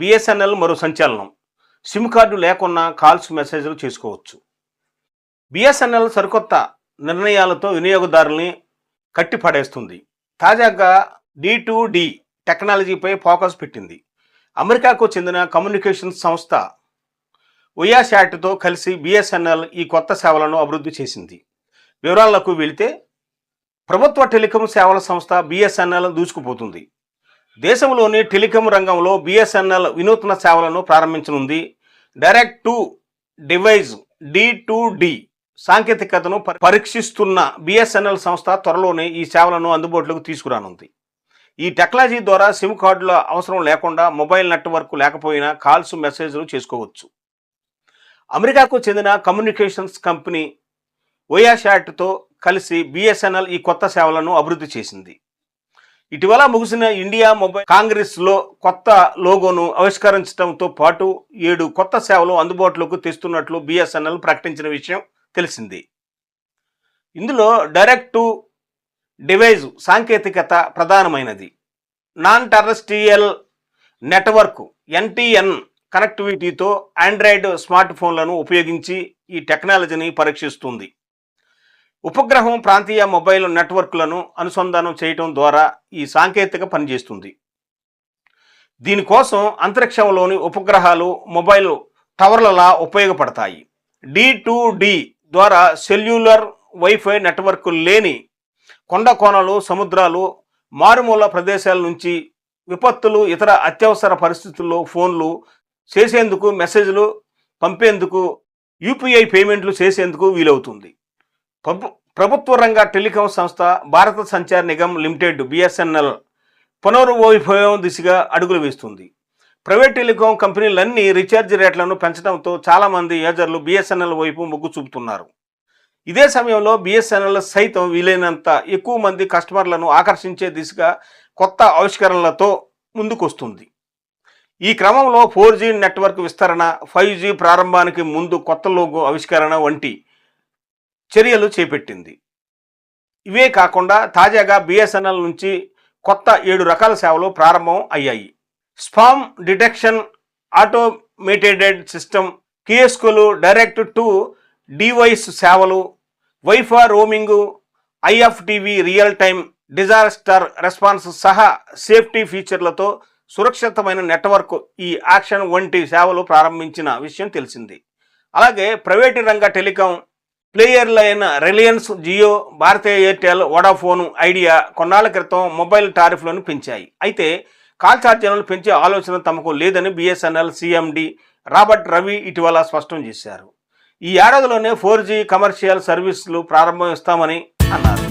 BSNL మరో సంచలనం. SIM card లేకున్నా కాల్స్ మెసేజ్లు చేసుకోవచ్చు. బిఎస్ఎన్ఎల్ సరికొత్త నిర్ణయాలతో వినియోగదారుల్ని కట్టిపడేస్తుంది. తాజాగా డి టు డి టెక్నాలజీపై ఫోకస్ పెట్టింది. అమెరికాకు చెందిన కమ్యూనికేషన్స్ సంస్థ ఒయాశాట్తో కలిసి బిఎస్ఎన్ఎల్ ఈ కొత్త సేవలను అభివృద్ధి చేసింది. వివరాలకు వెళితే ప్రభుత్వ టెలికాం సేవల సంస్థ బిఎస్ఎన్ఎల్ దూసుకుపోతుంది. దేశంలోని టెలికాం రంగంలో బిఎస్ఎన్ఎల్ వినూత్న సేవలను ప్రారంభించనుంది. Direct to device D to D సాంకేతికతను పరీక్షిస్తున్న బిఎస్ఎన్ఎల్ సంస్థ త్వరలోనే ఈ సేవలను అందుబాటులోకి తీసుకురానుంది. ఈ టెక్నాలజీ ద్వారా సిమ్ కార్డుల అవసరం లేకుండా మొబైల్ నెట్వర్క్ లేకపోయినా కాల్స్ మెసేజ్లు చేసుకోవచ్చు. అమెరికాకు చెందిన కమ్యూనికేషన్స్ కంపెనీ ఓయాషాట్తో కలిసి బిఎస్ఎన్ఎల్ ఈ కొత్త సేవలను అభివృద్ధి చేసింది. ఇటీవల ముగిసిన ఇండియా మొబైల్ కాంగ్రెస్లో కొత్త లోగోను ఆవిష్కరించడంతో పాటు ఏడు కొత్త సేవలు అందుబాటులోకి తెస్తున్నట్లు బిఎస్ఎన్ఎల్ ప్రకటించిన విషయం తెలిసింది. ఇందులో డైరెక్ట్ టు డివైజ్ సాంకేతికత ప్రధానమైనది. నాన్ టెర్రస్ట్రియల్ నెట్వర్క్ ఎన్టీఎన్ కనెక్టివిటీతో ఆండ్రాయిడ్ స్మార్ట్ ఫోన్లను ఉపయోగించి ఈ టెక్నాలజీని పరీక్షిస్తుంది. ఉపగ్రహం ప్రాంతీయ మొబైల్ నెట్వర్క్లను అనుసంధానం చేయటం ద్వారా ఈ సాంకేతిక పనిచేస్తుంది. దీనికోసం అంతరిక్షంలోని ఉపగ్రహాలు మొబైల్ టవర్లలా ఉపయోగపడతాయి. డి టు డి ద్వారా సెల్యులర్ వైఫై నెట్వర్క్ లేని కొండ కోనలు సముద్రాలు మారుమూల ప్రదేశాల నుంచి విపత్తులు ఇతర అత్యవసర పరిస్థితుల్లో ఫోన్లు చేసేందుకు మెసేజ్లు పంపేందుకు యూపీఐ పేమెంట్లు చేసేందుకు వీలవుతుంది. ప్రభుత్వ రంగ టెలికాం సంస్థ భారత సంచార్ నిగమ్ లిమిటెడ్ బిఎస్ఎన్ఎల్ పునర్వైభవం దిశగా అడుగులు వేస్తుంది. ప్రైవేట్ టెలికాం కంపెనీలన్నీ రీఛార్జ్ రేట్లను పెంచడంతో చాలామంది యూజర్లు బిఎస్ఎన్ఎల్ వైపు మొగ్గు చూపుతున్నారు. ఇదే సమయంలో బిఎస్ఎన్ఎల్ సైతం వీలైనంత ఎక్కువ మంది కస్టమర్లను ఆకర్షించే దిశగా కొత్త ఆవిష్కరణలతో ముందుకొస్తుంది. ఈ క్రమంలో ఫోర్ జీ నెట్వర్క్ విస్తరణ ఫైవ్ జీ ప్రారంభానికి ముందు కొత్త లోగో ఆవిష్కరణ వంటి చర్యలు చేపట్టింది. ఇవే కాకుండా తాజాగా బిఎస్ఎన్ఎల్ నుంచి కొత్త ఏడు రకాల సేవలు ప్రారంభం అయ్యాయి. స్పామ్ డిటెక్షన్ ఆటోమేటెడ్ సిస్టమ్ కియోస్కులు డైరెక్ట్ టు డివైస్ సేవలు wifi roaming IFTV real time disaster response సహా సేఫ్టీ ఫీచర్లతో సురక్షితమైన నెట్వర్క్ ఈ యాక్షన్ వంటి సేవలు ప్రారంభించిన విషయం తెలిసింది. అలాగే ప్రైవేటు రంగ టెలికాం ప్లేయర్లైన రిలయన్స్ జియో భారతీయ ఎయిర్టెల్ వడాఫోన్ ఐడియా కొన్నాళ్ళ క్రితం మొబైల్ టారిఫ్లను పెంచాయి. అయితే కాల్ ఛార్జీలను పెంచే ఆలోచన తమకు లేదని బిఎస్ఎన్ఎల్ సిఎండి రాబర్ట్ రవి ఇటీవల స్పష్టం చేశారు. ఈ ఏడాదిలోనే ఫోర్ జీ కమర్షియల్ సర్వీసులు ప్రారంభిస్తామని అన్నారు.